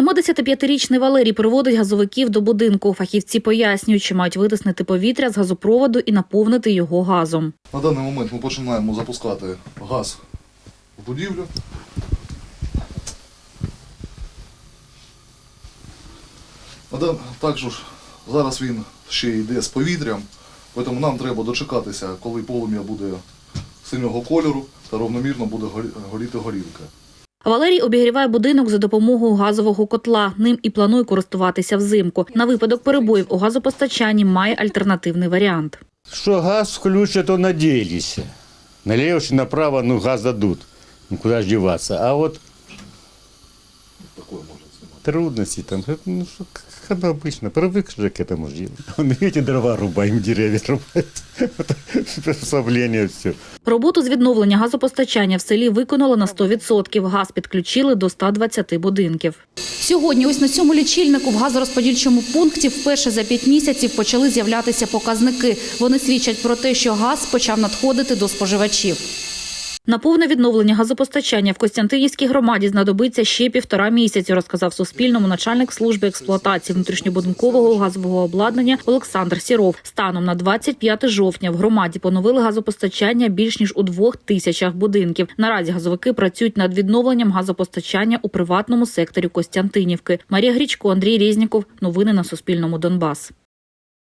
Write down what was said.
75-річний Валерій приводить газовиків до будинку. Фахівці пояснюють, що мають витиснити повітря з газопроводу і наповнити його газом. На даний момент ми починаємо запускати газ в будівлю. Також зараз він ще йде з повітрям, тому нам треба дочекатися, коли полум'я буде синього кольору та равномірно буде горіти горілка. Валерій обігріває будинок за допомогою газового котла. Ним і планує користуватися взимку. На випадок перебоїв у газопостачанні має альтернативний варіант. Що газ включат, то надіялися. Наліво чи направо, ну газ дадуть. Куди ж діватися. А Такое можна знімати. трудности там, это, ну что, как оно обычно, привык же к этому жить. Он, видите, дрова рубаем, деревья рубаем. Приспособление все. Роботу з відновлення газопостачання в селі виконали на 100%. Газ підключили до 120 будинків. Сьогодні ось на цьому лічильнику в газорозподільчому пункті вперше за п'ять місяців почали з'являтися показники. Вони свідчать про те, що газ почав надходити до споживачів. На повне відновлення газопостачання в Костянтинівській громаді знадобиться ще півтора місяці, розказав Суспільному начальник служби експлуатації внутрішньобудинкового газового обладнання Олександр Сіров. Станом на 25 жовтня в громаді поновили газопостачання більш ніж у двох тисячах будинків. Наразі газовики працюють над відновленням газопостачання у приватному секторі Костянтинівки. Марія Грічко, Андрій Різніков. Новини на Суспільному Донбас.